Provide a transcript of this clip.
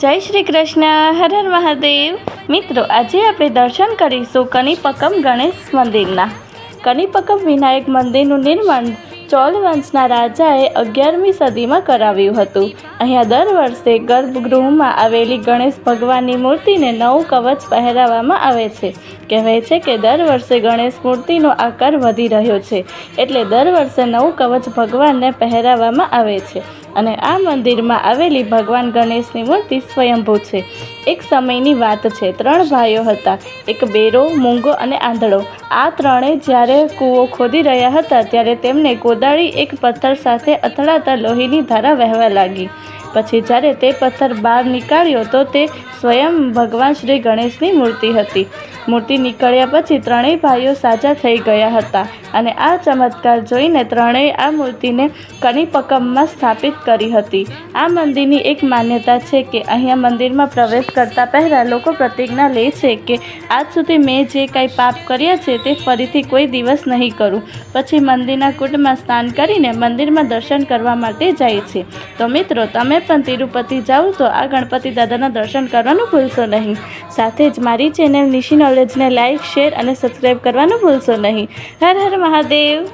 જય શ્રી કૃષ્ણ, હર હર મહાદેવ. મિત્રો, આજે આપણે દર્શન કરીશું કનિપકમ ગણેશ મંદિરના. કનિપકમ વિનાયક મંદિરનું નિર્માણ ચોલ વંશના રાજાએ અગિયારમી સદીમાં કરાવ્યું હતું. અહીંયા દર વર્ષે ગર્ભગૃહમાં આવેલી ગણેશ ભગવાનની મૂર્તિને નવું કવચ પહેરાવવામાં આવે છે. કહેવાય છે કે દર વર્ષે ગણેશ મૂર્તિનો આકાર વધી રહ્યો છે. એટલે દર વર્ષે નવું કવચ ભગવાનને પહેરાવવામાં આવે છે. અને આ મંદિરમાં આવેલી ભગવાન ગણેશની મૂર્તિ સ્વયંભૂ છે. એક સમયની વાત છે, ત્રણ ભાઈઓ હતા. એક બેરો, મૂંગો અને આંધળો. આ ત્રણેય જ્યારે કૂવો ખોદી રહ્યા હતા, ત્યારે તેમને કોદાળી એક પથ્થર સાથે અથડાતા લોહીની ધારા વહેવા લાગી. પછી જ્યારે તે પથ્થર બહાર નીકાળ્યો, તો તે સ્વયં ભગવાન શ્રી ગણેશની મૂર્તિ હતી. મૂર્તિ નીકળ્યા પછી ત્રણેય ભાઈઓ સાજા થઈ ગયા હતા અને આ ચમત્કાર જોઈને ત્રણેય આ મૂર્તિને કનિપકમમાં સ્થાપિત કરી હતી. આ મંદિરની એક માન્યતા છે કે અહીંયા મંદિરમાં પ્રવેશ કરતા પહેલાં લોકો પ્રતિજ્ઞા લે છે કે આજ સુધી મેં જે કાંઈ પાપ કર્યા છે તે ફરીથી કોઈ દિવસ નહીં કરું. પછી મંદિરના કુંડમાં સ્નાન કરીને મંદિરમાં દર્શન કરવા માટે જાય છે. તો મિત્રો, તમે પણ તિરુપતિ જાઓ તો આ ગણપતિ દાદાના દર્શન કરવાનું ભૂલશો નહીં. સાથે જ મારી ચેનલ નિશી નોલેજને લાઇક શેર અને સબસ્ક્રાઈબ કરવાનું ભૂલશો નહીં. હર હર મહાદેવ.